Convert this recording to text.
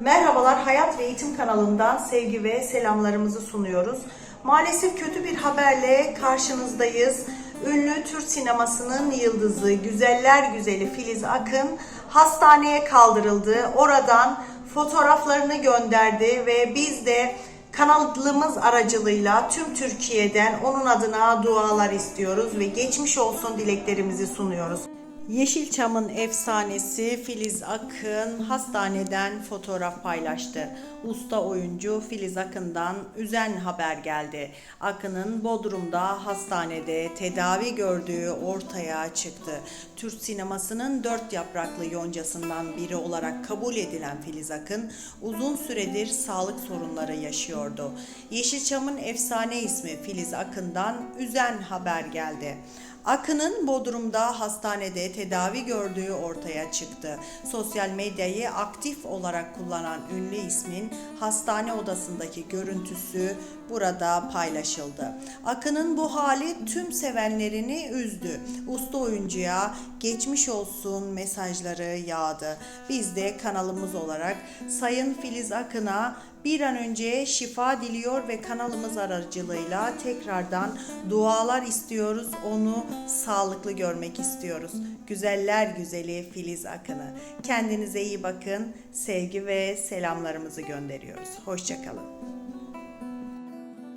Merhabalar Hayat ve Eğitim kanalından sevgi ve selamlarımızı sunuyoruz. Maalesef kötü bir haberle karşınızdayız. Ünlü Türk sinemasının yıldızı, güzeller güzeli Filiz Akın hastaneye kaldırıldı. Oradan fotoğraflarını gönderdi ve biz de kanalımız aracılığıyla tüm Türkiye'den onun adına dualar istiyoruz ve geçmiş olsun dileklerimizi sunuyoruz. Yeşilçam'ın efsanesi Filiz Akın hastaneden fotoğraf paylaştı. Usta oyuncu Filiz Akın'dan üzen haber geldi. Akın'ın Bodrum'da hastanede tedavi gördüğü ortaya çıktı. Türk sinemasının dört yapraklı yoncasından biri olarak kabul edilen Filiz Akın uzun süredir sağlık sorunları yaşıyordu. Yeşilçam'ın efsane ismi Filiz Akın'dan üzen haber geldi. Akın'ın Bodrum'da hastanede tedavi gördüğü ortaya çıktı. Sosyal medyayı aktif olarak kullanan ünlü ismin hastane odasındaki görüntüsü burada paylaşıldı. Akın'ın bu hali tüm sevenlerini üzdü. Usta oyuncuya geçmiş olsun mesajları yağdı. Biz de kanalımız olarak Sayın Filiz Akın'a bir an önce şifa diliyor ve kanalımız aracılığıyla tekrardan dualar istiyoruz. Onu sağlıklı görmek istiyoruz. Güzeller güzeli Filiz Akın'ı. Kendinize iyi bakın. Sevgi ve selamlarımızı gönderiyoruz. Hoşçakalın.